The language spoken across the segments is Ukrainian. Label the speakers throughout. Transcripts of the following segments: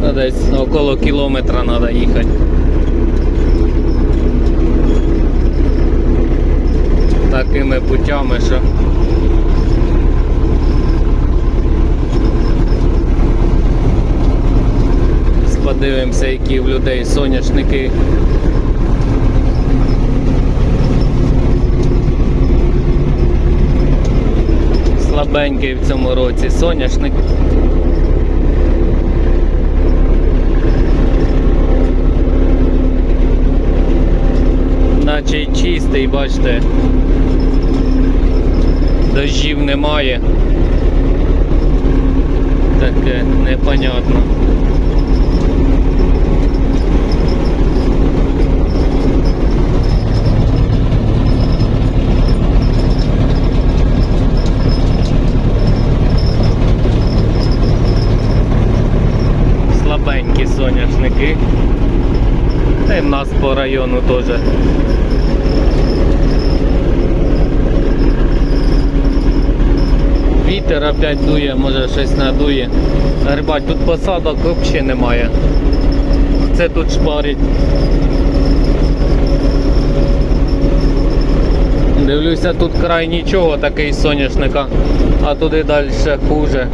Speaker 1: Та Десь около кілометра треба їхати. Такими путями, що подивимося, які в людей соняшники. Слабенький в цьому році соняшник. Наче й чистий, бачите. Дощів немає. Таке непонятно. слабенькі соняшники. Та й в нас по району теж. Вітер опять дує, може щось надує. Рибать, тут посадок взагалі немає. Це тут шпарить. Дивлюся, тут край нічого такий соняшника, а туди далі хуже.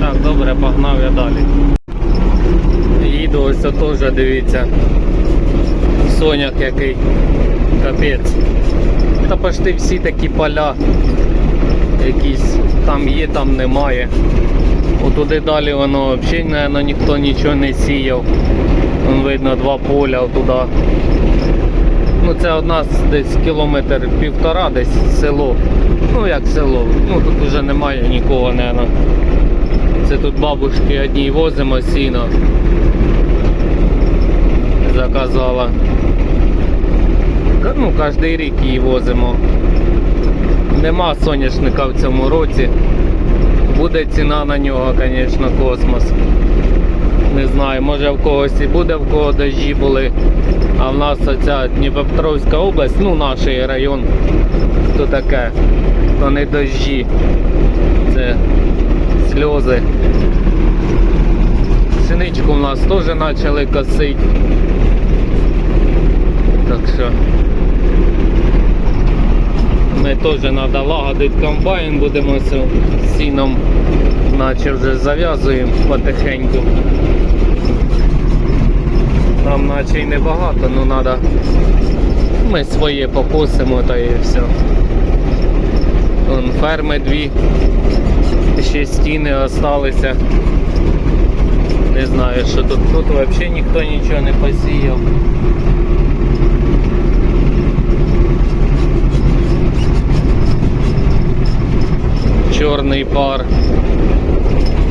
Speaker 1: Так, добре, погнав я далі. Їду ось теж, дивіться. Соняк який. Капець. Та почти всі такі поля. Якісь там є, там немає. Отуди далі воно взагалі, наверное, ніхто нічого не сіяв. Вон видно два поля отуда. Ну це од нас десь кілометр півтора, десь село. Ну як село. Ну тут вже немає нікого, наверное. Це тут бабушки одній возимо сіно. Заказала. Кожен рік її возимо. Нема соняшника в цьому році. Буде ціна на нього, звісно, космос. Не знаю, може в когось і буде, в кого дощі були. А в нас оця Дніпропетровська область, ну наш район, то таке, то не дощі. Це сльози. Синичку в нас теж почали косити. Так що ми теж треба лагодити комбайн, будемо з сіном, наче вже зав'язуємо потихеньку. Там наче й небагато, ну треба. Ми своє покосимо та і все. Вон ферми дві ще стіни залишилися. Не знаю, що тут. Тут взагалі ніхто нічого не посіяв. Чорний пар.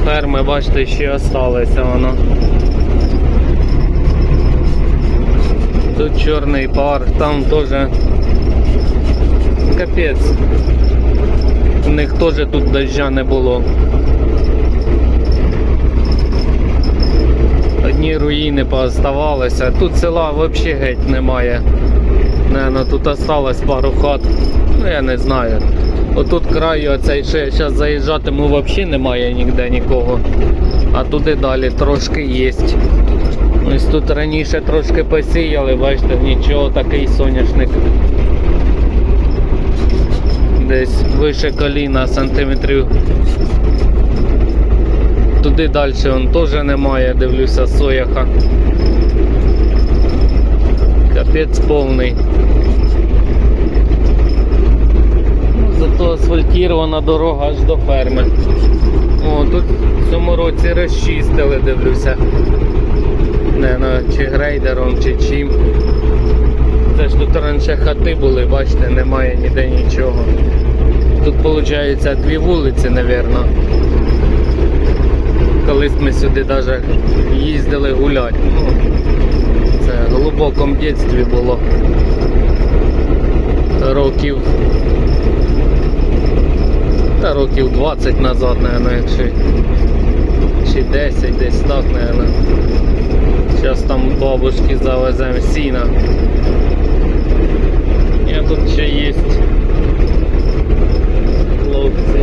Speaker 1: Ферми, бачите, ще залишилося воно. Тут чорний пар, там теж капець. У них теж тут дождя не було. Одні руїни пооставалися. Тут села взагалі геть немає. Наверно, тут осталось пару хат. Ну я не знаю. Отут краю оцей ще зараз заїжджатиму взагалі немає ніде нікого. А туди далі трошки є. Ось тут раніше трошки посіяли, бачите, нічого такий соняшник. Десь вище коліна сантиметрів. Туди далі он теж немає, дивлюся, сояха. Капець повний. Ну, Зато асфальтірована дорога аж до ферми. О, тут в цьому році розчистили, дивлюся. Не, ну, чи грейдером, чи чим. Це ж тут раніше хати були, бачите, немає ніде нічого. Тут виходить дві вулиці, мабуть. Колись ми сюди навіть їздили гуляти. Ну, це в глибокому дитинстві було. Років. Та років 20 назад, мабуть, чи чи 10 десь так, мабуть. Зараз там бабушки завеземо сіна. Я тут ще є хлопці.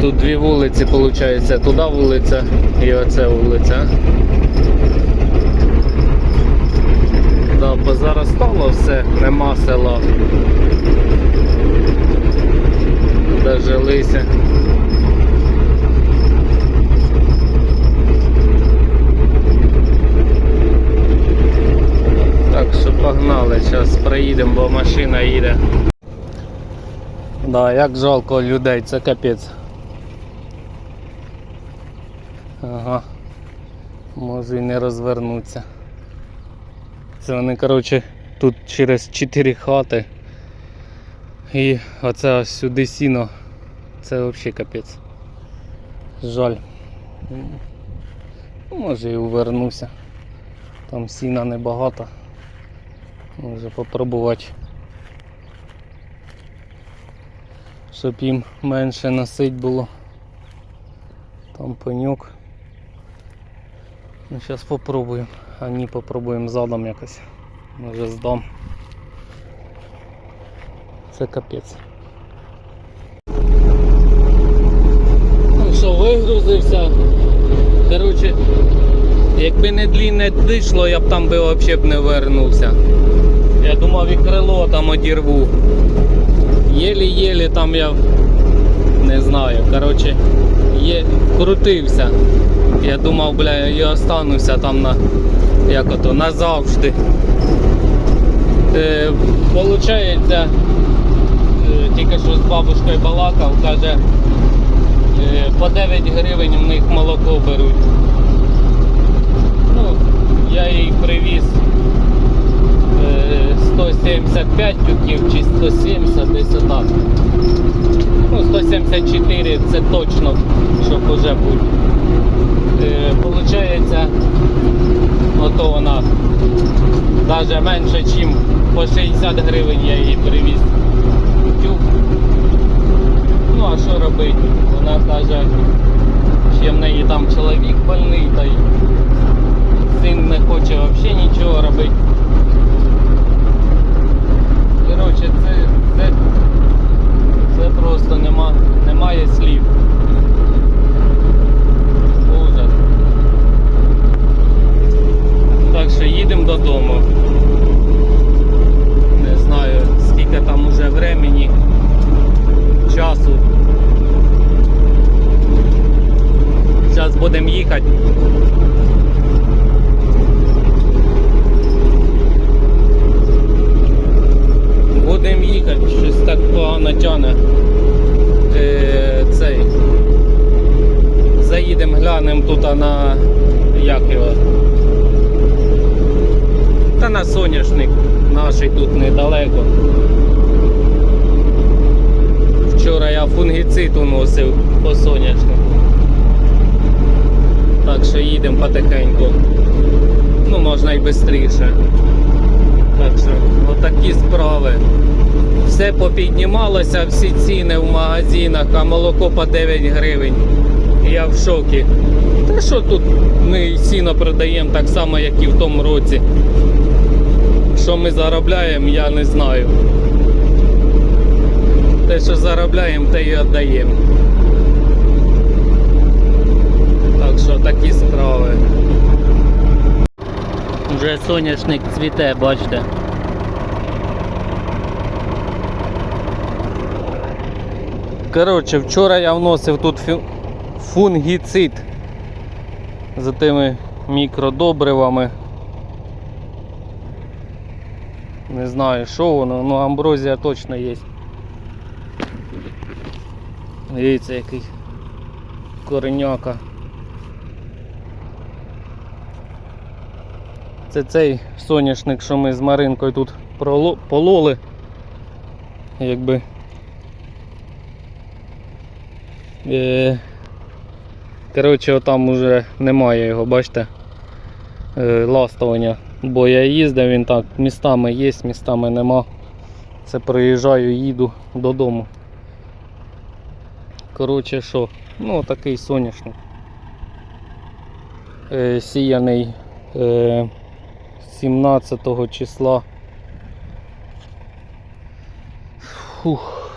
Speaker 1: Тут дві вулиці, виходить, туди вулиця і оце вулиця. Да, позаростало все, нема села. Дожилися. Так що погнали, зараз проїдемо, бо машина їде. Да, як жалко людей, це капець. Ага. Може і не розвернуться. Це вони, коротше, тут через 4 хати. І оце ось сюди сіно. Це взагалі капець. Жаль. Ну, Може і увернуся. Там сіна небагато. Може попробувати. Щоб їм менше носить було. Там пеньок. Ну, зараз попробуємо. А ні, попробуємо задом якось. Може здам. Це капець. Ну що, вигрузився. Коротше, якби не длінне дишло, я б там би взагалі б не вернувся. Я думав і крило там одірву. Єлі-єлі там я не знаю. Коротше, крутився. Я думав, бля, я остануся там на як ото назавжди. Е, Получається, е, тільки що з бабушкою балакав, каже, е, по 9 гривень в них молоко беруть. Ну, я їй привіз е, 175 тюків чи 170 десь отак. Ну, 174 це точно, щоб уже бути. Е, Получається, ото вона навіть менше, ніж по 60 гривень я її привіз. Тюк. Ну а що робити? Вона каже, ще в неї там чоловік больний, та й син не хоче взагалі нічого робити. Коротше, це, це, це просто нема, немає слів. Ужас. Так що їдемо додому. Не знаю, скільки там уже времени, часу. Зараз будемо їхати. Будемо їхати, щось так погано тяне. Е, цей. Заїдемо, глянемо тут на як його. Та на соняшник наш тут недалеко. Вчора я фунгіцид уносив по соняшнику. Так що їдемо потихеньку. Ну, можна і швидше. Так що, отакі справи. Все попіднімалося, всі ціни в магазинах, а молоко по 9 гривень. Я в шокі. Та що тут ми сіно продаємо так само, як і в тому році. Що ми заробляємо, я не знаю. Те, що заробляємо, те і віддаємо. Так що такі справи. Вже соняшник цвіте, бачите. Коротше, вчора я вносив тут фунгіцид за тими мікродобривами. Не знаю, що воно, ну амброзія точно є. Дивіться, який кореняка. Це цей соняшник, що ми з Маринкою тут пололи. Якби. Е, Коротше, отам уже немає його, бачите, ластування. Бо я їздив, він так, містами є, містами нема. Це приїжджаю, їду додому. Коротше, що, ну такий соняшник. Е, сіяний е, 17 числа. Фух.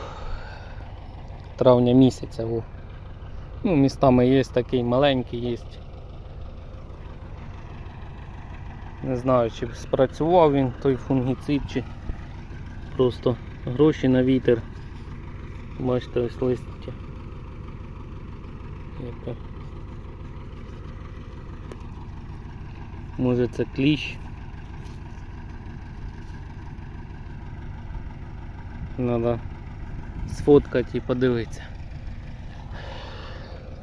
Speaker 1: Травня місяця. Во. Ну, містами є такий маленький є. Не знаю, чи спрацював він той фунгіцид, чи просто гроші на вітер. Бачите, ось листя. Яке. Може це кліщ. Надо сфоткати і подивитися.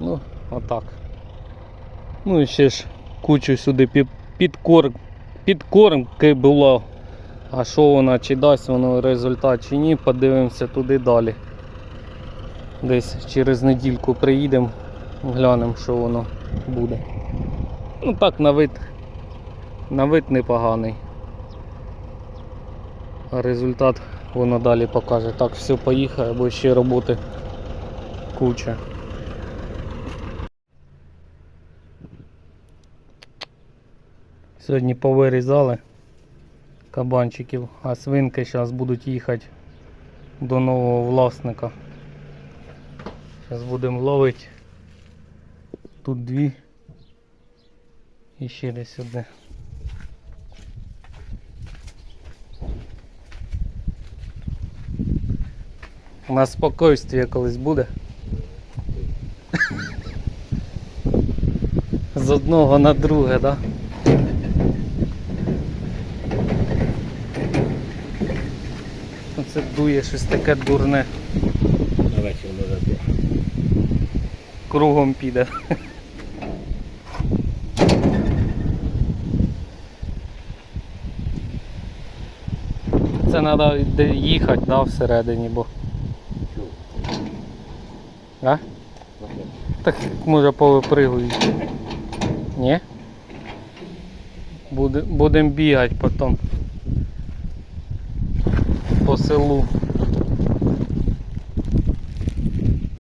Speaker 1: Ну, отак. Ну і ще ж кучу сюди під, підкорм, підкормки було. А що вона, чи дасть воно результат чи ні, подивимося туди далі. Десь через недільку приїдемо, глянемо, що воно буде. Ну так на вид, на вид непоганий. А результат воно далі покаже. Так, все, поїхає, бо ще роботи куча. Сьогодні повирізали кабанчиків, а свинки зараз будуть їхати до нового власника. Зараз будемо ловити. Тут дві і ще десь одне. У нас спокойствие колись буде. З одного на друге, да? Оце дує щось таке дурне.
Speaker 2: На вечір може бути.
Speaker 1: Кругом піде. Це треба їхати, да, всередині, бо. А? Так може повипригують. Ні? Будемо бігати потім. По селу.